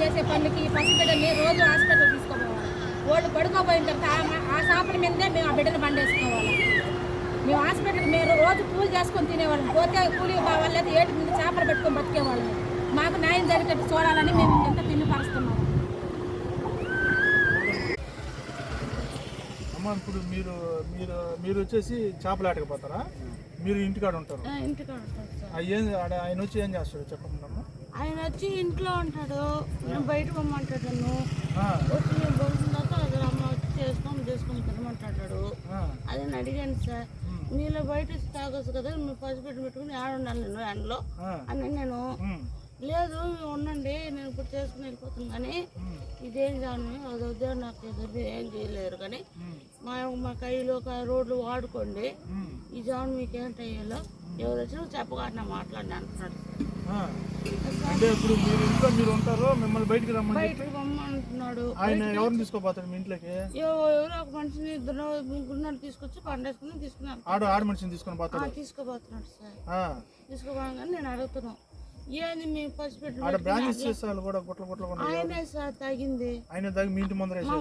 చేసే పనులకి ఈ పసిబిడ్డని రోజు హాస్పిటల్ తీసుకోపోవాలి. వాళ్ళు పడుకోపోయిన తర్వాత ఆ- చేపల మీదే మేము ఆ బిడ్డను బండేసుకోవాలి మేము హాస్పిటల్కి మేము రోజు కూలి చేసుకొని తినేవాళ్ళం. పోతే కూలి వాళ్ళ ఏటి మీద చేపలు పెట్టుకొని బతికేవాళ్ళం. మాకు న్యాయం జరిగేట్టు చూడాలని మేము ఎంత తిండి పరుస్తున్నాము అమ్మ ఇప్పుడు మీరు మీరు మీరు వచ్చేసి చేపలు ఆటకపోతారా మీరు ఇంటికాడ ఉంటారు. ఇంటికాడ ఉంటాడు ఆడ ఆయన వచ్చి ఏం చేస్తాడు అమ్మ? ఆయన వచ్చి ఇంట్లో ఉంటాడు. నేను బయట పొమ్మంటాడు నన్ను. వచ్చి నేను తర్వాత అది అమ్మ వచ్చి చేసుకొని చేసుకొని తినమంటాడు. అది నేను అడిగాను సార్. నీళ్ళు బయట తాగొచ్చు కదా మీరు పసిపెట్టి పెట్టుకుని ఆడ ఉండాలి నేను ఎండలో అని నేను లేదు ఉండండి నేను ఇప్పుడు చేసుకుని వెళ్ళిపోతాను కానీ ఇదేం జాను అది వద్దే నాకు ఏం చేయలేరు కానీ మా మా కైలో రోడ్లు వాడుకోండి. ఈ జాన్ మీకేంటి అయ్యేలో? ఎవరు వచ్చినా చెప్పకుండా మాట్లాడి అంటున్నాడు. అంటే ఇప్పుడు మీరు ఇంట్లో మీరు ఉంటారు మిమ్మల్ని బయటికి రమ్మని బయటకు పొమ్మంటున్నాడు ఆయన ఎవరిని తీసుకోపోతాడు మీ ఇంట్లోకి? ఎవ- ఎవరో ఒక మనిషిని ఇద్దరు ముగ్గురు తీసుకొచ్చి పండేసుకుని తీసుకున్నాను ఆడు ఆడ మనిషిని తీసుకొని పోతాడు. తీసుకోబోతున్నాడు సార్. ఆ, తీసుకోపోగానే నేను అడుగుతున్నాను ఏంది మీ పసిపెట్టి ఆడ బ్రాంచెస్ చేసేవాళ్ళు కూడా గుట్ల గుట్ల ఆయనే సార్ తగింది. ఆయన దగ్గర మీ ఇంటి ముందర మా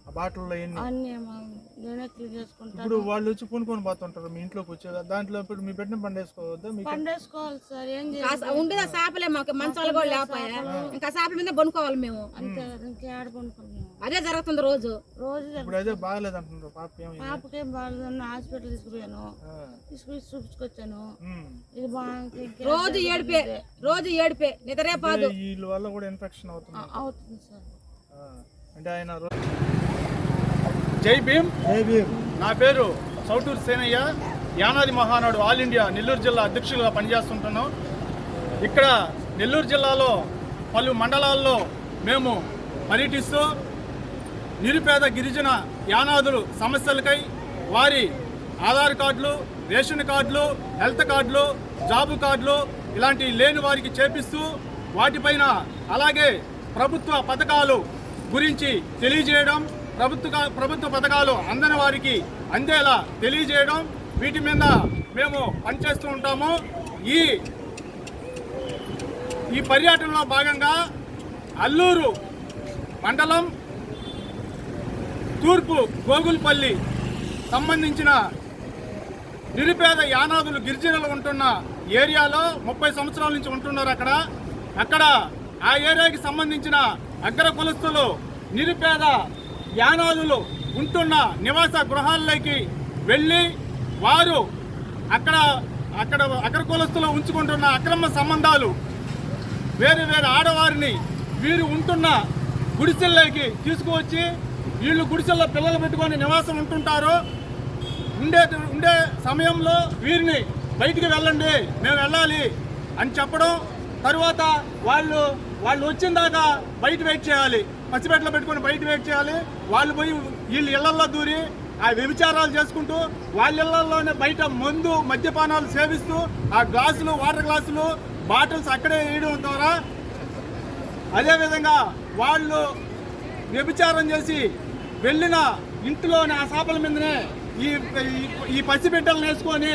ఆ బాటిల్లో ఎన్ని? అన్నీ మా నేనే క్లీన్ చేసుకుంటాను ఇప్పుడు వాళ్ళు వచ్చి కొనుక్కొని పోతుంటారు మీ ఇంట్లోకి వచ్చే దాంట్లో ఇప్పుడు మీ బిడ్డను పండేసుకోవద్దా? మీకు పండేసుకోవాలి సార్ ఏం చేయాలి? ఉండేది చేపలే మాకు? మంచాలు కూడా లేకపోయా? ఇంకా చేపల మీద బనుకోవాలి మేము. అంతే కదా ఇంకేడ అదే జరుగుతుంది రోజు. రోజు. ఇప్పుడు అదే బాగలేదు అంటున్నారు పాప పాపకేం బాగాలేదన్న హాస్పిటల్ తీసుకుపోయాను. తీసుకుని చూపించుకొచ్చాను. ఇది బాగా రోజు ఏడిపే రోజు ఏడిపే నిద్రే పాదు. వీళ్ళ వల్ల కూడా ఇన్ఫెక్షన్ అవుతుంది. అవుతుంది సార్. అంటే ఆయన రో- జై భీమ్. నా పేరు సౌటూరు సేనయ్య. యానాది మహానాడు ఆల్ ఇండియా నెల్లూరు జిల్లా అధ్యక్షులుగా పనిచేస్తుంటున్నాం. ఇక్కడ నెల్లూరు జిల్లాలో పలు మండలాల్లో మేము పర్యటిస్తూ నిరుపేద గిరిజన యానాదులు సమస్యలకై వారి ఆధార్ కార్డులు రేషన్ కార్డులు హెల్త్ కార్డులు జాబు కార్డులు ఇలాంటి లేని వారికి చేపిస్తూ వాటిపైన అలాగే ప్రభుత్వ పథకాలు గురించి తెలియజేయడం ప్రభుత్వ ప్రభుత్వ పథకాలు అందని వారికి అందేలా తెలియజేయడం వీటి మీద మేము పనిచేస్తూ ఉంటాము. ఈ ఈ పర్యటనలో భాగంగా అల్లూరు మండలం తూర్పు గోగుల్పల్లి సంబంధించిన నిరుపేద యానాదులు గిరిజనులు ఉంటున్న ఏరియాలో ముప్పై సంవత్సరాల నుంచి ఉంటున్నారు అక్కడ. అక్కడ ఆ ఏరియాకి సంబంధించిన అగ్ర కులస్తులు నిరుపేద యానాదులు ఉంటున్న నివాస గృహాల్లోకి వెళ్ళి వారు అక్కడ అక్కడ అగ్ర కులస్తులు ఉంచుకుంటున్న అక్రమ సంబంధాలు వేరే వేరే ఆడవారిని వీరు ఉంటున్న గుడిసెల్లోకి తీసుకువచ్చి వీళ్ళు గుడిసెల్లో పిల్లలు పెట్టుకొని నివాసం ఉంటుంటారు. ఉండే ఉండే సమయంలో వీరిని బయటికి వెళ్ళండి మేము వెళ్ళాలి అని చెప్పడం. తరువాత వాళ్ళు వాళ్ళు వచ్చిన దాకా బయట వెయిట్ చేయాలి. పసిపెట్టలో పెట్టుకొని బయట వెయిట్ చేయాలి. వాళ్ళు పోయి వీళ్ళు ఇళ్ళల్లో దూరి ఆ వ్యభిచారాలు చేసుకుంటూ వాళ్ళ ఇళ్ళలోనే బయట మందు మద్యపానాలు సేవిస్తూ ఆ గ్లాసులు వాటర్ గ్లాసులు బాటిల్స్ అక్కడే వేయడం ద్వారా అదేవిధంగా వాళ్ళు వ్యభిచారం చేసి వెళ్ళిన ఇంటిలోని ఆ చేపల మీదనే ఈ ఈ- ఈ పసిబిడ్డలను వేసుకొని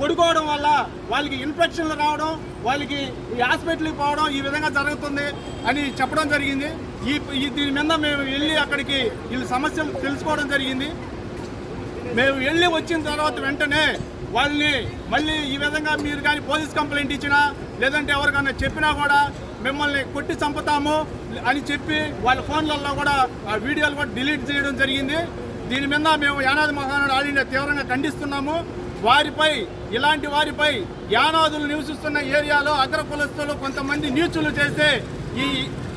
పడుకోవడం వల్ల వాళ్ళకి ఇన్ఫెక్షన్లు రావడం వాళ్ళకి ఈ హాస్పిటల్కి పోవడం ఈ విధంగా జరుగుతుంది అని చెప్పడం జరిగింది. ఈ ఈ దీని మీద మేము వెళ్ళి అక్కడికి వీళ్ళ సమస్యలు తెలుసుకోవడం జరిగింది. మేము వెళ్ళి వచ్చిన తర్వాత వెంటనే వాళ్ళని మళ్ళీ ఈ విధంగా మీరు కానీ పోలీస్ కంప్లైంట్ ఇచ్చినా లేదంటే ఎవరికైనా చెప్పినా కూడా మిమ్మల్ని కొట్టి చంపుతాము అని చెప్పి వాళ్ళ ఫోన్లలో కూడా ఆ వీడియోలు కూడా డిలీట్ చేయడం జరిగింది. దీని మీద మేము యానాది మహానాడు ఆడిన తీవ్రంగా ఖండిస్తున్నాము. వారిపై ఇలాంటి వారిపై యానాదులు నివసిస్తున్న ఏరియాలో అగ్ర కులస్తులు కొంతమంది నీచులు చేసే ఈ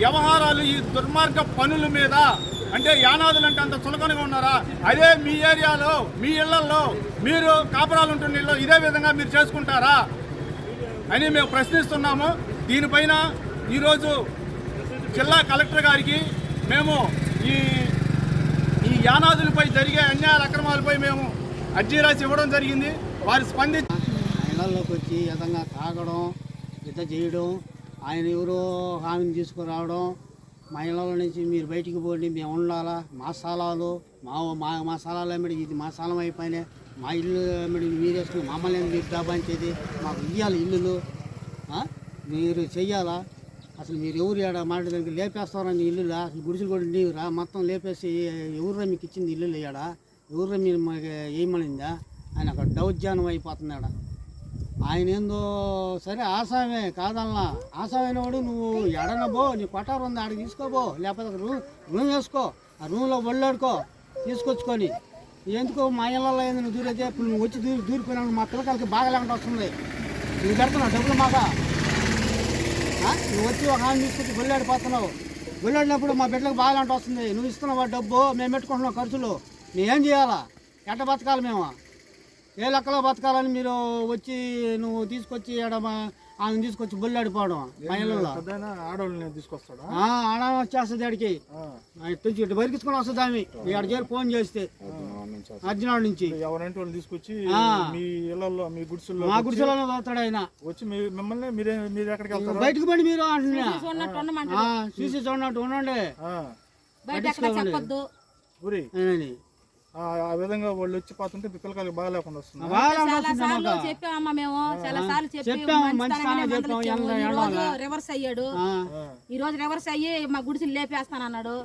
వ్యవహారాలు ఈ దుర్మార్గ పనుల మీద అంటే యానాదులు అంటే అంత చులకనగా ఉన్నారా? అదే మీ ఏరియాలో మీ ఇళ్ళలో మీరు కాపురాలు ఉంటున్న ఇళ్ళు ఇదే విధంగా మీరు చేసుకుంటారా అని మేము ప్రశ్నిస్తున్నాము. దీనిపైన ఈరోజు జిల్లా కలెక్టర్ గారికి మేము ఈ ఈ యానాదులపై జరిగే అన్యాయ అక్రమాలపై మేము అర్జీ రాసి ఇవ్వడం జరిగింది. వారు స్పందించి ఇళ్ళలోకి వచ్చి విధంగా తాగడం ఇత చేయడం ఆయన ఎవరో హామీని తీసుకురావడం మా ఇళ్ళ నుంచి మీరు బయటికి పోండి మేము ఉండాలా మా స్థలాలు మా మా మా స్థలాలు ఏమిటి? ఇది మా స్థలం అయిపోయినాయి మా ఇల్లు ఏమిటి? మీరు వేసుకుని మమ్మల్ని ఎందుకు మీరు దాబాంచేది మాకు ఇవ్వాలి ఇల్లులు. మీరు చెయ్యాలా? అసలు మీరు ఎవరు ఏడ మాట దగ్గర లేపేస్తారని ఇల్లు అసలు గుడిసెలు కూడా లేవురా. మొత్తం లేపేసి ఎవరురా మీకు ఇచ్చింది ఇల్లు ఏడ? ఎవరురా మీరు మాకు ఏమనిందా? ఆయన అక్కడ దౌర్జన్యం అయిపోతున్నాడు. ఆయన ఏందో సరే ఆసామే కాదన్నా ఆసామైన వాడు నువ్వు ఎడనబో నీ కొట్టారు ఉంది ఆడికి తీసుకోబో లేకపోతే రూమ్ రూమ్ వేసుకో. ఆ రూమ్లో ఒళ్ళాడుకో తీసుకొచ్చుకొని. ఎందుకో మా ఇళ్ళల్లో ఏంది నువ్వు దూరైతే ఇప్పుడు నువ్వు వచ్చి దూరి దూరిపోయినా మా పిల్లకాయలకి బాగా లేకుండా వస్తుంది. నువ్వు పెడుతున్నావు డబ్బులు మాగా నువ్వు వచ్చి ఒక హామీ తీసుకొచ్చి గొల్లాడిపోతున్నావు. గొల్లాడినప్పుడు మా బిడ్డలకు బాగాలంట వస్తుంది. నువ్వు ఇస్తున్నావు డబ్బు మేము పెట్టుకుంటున్నాం ఖర్చులు. మేమేం చేయాలా? ఎట్ట బతకాలి మేము? ఏ లెక్కలో బతకాలని మీరు వచ్చి నువ్వు తీసుకొచ్చి ఆమె తీసుకొచ్చి బొల్లాడిపోవడం ఆడవాళ్ళని తీసుకొస్తాడా? ఆడ వచ్చేస్తుంది ఆడికి. ఇటు బరికించుకొని వస్తుంది ఆమె. ఆడ చేరి ఫోన్ చేస్తే. అర్జునాడు నుంచి. ఎవరంటే వాళ్ళు తీసుకొచ్చి. మీ ఇళ్ళలో మీ గుడిసెల్లో మా గుడిసెలోనే పోతాడు ఆయన. వచ్చి మిమ్మల్ని మీరే మీరు ఎక్కడికి వెళ్తారు? బయటకు పడి మీరు అంటున్నా. చూసి చూడనట్టు ఉండండి. ఆ విధంగా వాళ్ళు వచ్చి పోతుంటే పిల్లకాయలకు బాగా లేకుండా వస్తుంది. చెప్పామమ్మా మేము చాలా సార్లు చెప్పాము. రివర్స్ అయ్యాడు. ఈ రోజు రివర్స్ అయ్యి మా గుడిసెలు లేపేస్తానన్నాడు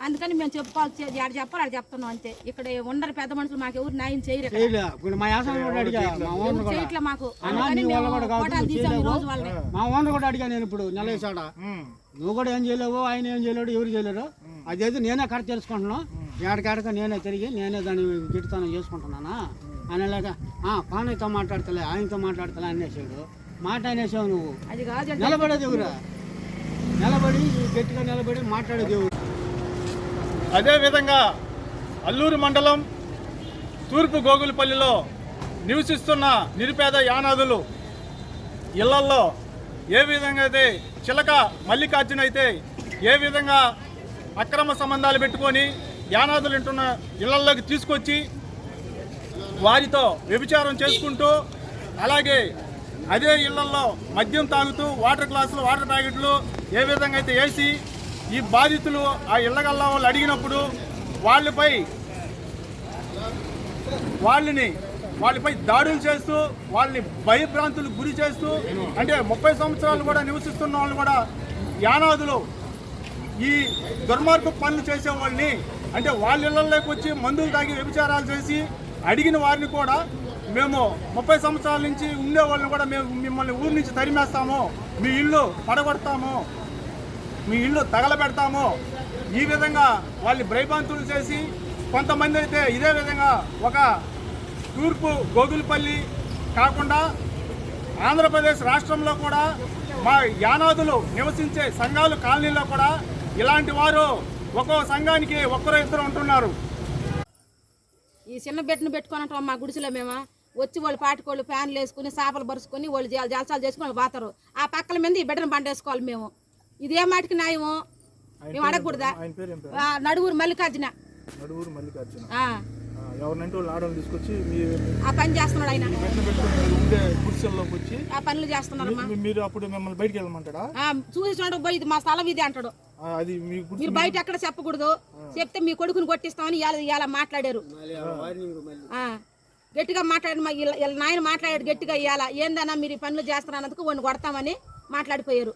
అందుకని మేము చెప్పుకోవాలి చే- ఆడ చెప్పాలి ఆడ చెప్తున్నాం అంతే. ఇక్కడ ఉండరు పెద్ద మనుషులు మాకు ఎవరు న్యాయం చేయరు ఇక్కడ. చేయలే. ఇప్పుడు మా యాసన కూడా అడిగా మా ఓనర్ ఎవరు కూడా. చేయట్లే మాకు. ఈ. రోజు వాళ్ళని. మా ఓనర్ కూడా అడిగా నేను ఇప్పుడు నెలవేసాడ ఉమ్. నువ్వు కూడా ఏం చేయలేవు ఆయన ఏం చేయలేడు ఎవరు చేయలేరు? అదేదో నేనే కరెక్ట్ తెలుసుకుంటున్నాను. ఏడకాడక నేనే తిరిగి నేనే దాన్ని గిట్టుతానం చేసుకుంటున్నానా? అనేలాగా పానయ్యతో మాట్లాడతలే ఆయనతో మాట్లాడతలే అనేసాడు. మాట అనేసావు నువ్వు. అది కాదు నిలబడేది ఎవరా నిలబడి గట్టిగా నిలబడి మాట్లాడేది ఎవరు అదేవిధంగా అల్లూరు మండలం తూర్పు గోగులపల్లిలో నివసిస్తున్న నిరుపేద యానాదులు ఇళ్ళల్లో ఏ విధంగా అయితే చిలక మల్లికార్జున అయితే ఏ విధంగా అక్రమ సంబంధాలు పెట్టుకొని యానాదులు ఉంటున్న ఇళ్ళలోకి తీసుకొచ్చి వారితో వ్యభిచారం చేసుకుంటూ అలాగే అదే ఇళ్ళలో మద్యం తాగుతూ వాటర్ గ్లాసులు వాటర్ ప్యాకెట్లు ఏ విధంగా అయితే వేసి ఈ బాధితులు ఆ ఇళ్ళగల్లా వాళ్ళు అడిగినప్పుడు వాళ్ళపై వాళ్ళని వాళ్ళపై దాడులు చేస్తూ వాళ్ళని భయభ్రాంతులు గురి చేస్తూ అంటే ముప్పై సంవత్సరాలు కూడా నివసిస్తున్న వాళ్ళు కూడా యానాదులు ఈ దుర్మార్గ పనులు చేసే వాళ్ళని అంటే వాళ్ళ ఇళ్ళలోకి వచ్చి మందులు తాగి వ్యభిచారాలు చేసి అడిగిన వారిని కూడా మేము ముప్పై సంవత్సరాల నుంచి ఉండే వాళ్ళని కూడా మేము మిమ్మల్ని ఊరి నుంచి తరిమేస్తాము మీ ఇల్లు పడగొడతాము మీ ఇల్లు తగలబెడతాము. ఈ విధంగా వాళ్ళని భయభ్రాంతులు చేసి కొంతమంది అయితే ఇదే విధంగా ఒక తూర్పు గోగులపల్లి కాకుండా ఆంధ్రప్రదేశ్ రాష్ట్రంలో కూడా మా యానాదులు నివసించే సంఘాలు కాలనీలో కూడా ఇలాంటి వారు ఒక్కో సంఘానికి ఒక్కరు ఇద్దరు ఉంటున్నారు. ఈ చిన్న బెడ్ను పెట్టుకున్నట్టు మా గుడిసెలో మేము? వచ్చి వాళ్ళు పాటికోళ్ళు ఫ్యాన్లు వేసుకుని చేపలు బరుచుకొని వాళ్ళు జల- జలసాలు చేసుకుని వాళ్ళు పోతారు. ఆ పక్కల మీద ఈ బిడ్డను బండేసుకోవాలి మేము. ఇదే మాటికి న్యాయము? మేము అడగకూడదా? నడువురు మల్లికార్జున. నడువురు మల్లికార్జున. ఆ, ఆ, ఎవరినంటే వాళ్ళు ఆడవాళ్ళు తీసుకొచ్చి మీ ఆ పని చేస్తున్నాడు ఆయన. వెంటనే పెట్టుకుని మీరు ఉండే గుడిసెల్లోకి వచ్చి ఆ పనులు మీరు అప్పుడు మిమ్మల్ని బయటికి వెళ్ళమంటాడా? ఆ, చూసి చూడండి పోయి ఇది మా స్థలం ఇది అంటాడు. అది మీరు బయట ఎక్కడ చెప్పకూడదు. చెప్తే మీ కొడుకుని కొట్టిస్తామని ఇవాళ ఇవాళ మాట్లాడారు. ఆ, గట్టిగా మాట్లాడి వీళ్ళ- నాయన మాట్లాడాడు గట్టిగా ఇవాళ. ఏందన్నా మీరు ఈ పనులు చేస్తున్నందుకు వాడిని కొడతామని మాట్లాడిపోయారు.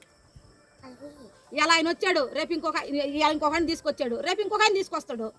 ఇలా ఆయన వచ్చాడు. రేపు ఇంకొక ఇవాళ ఇంకొక ఆయన తీసుకొచ్చాడు. రేపు ఇంకొక ఆయన తీసుకొస్తాడు.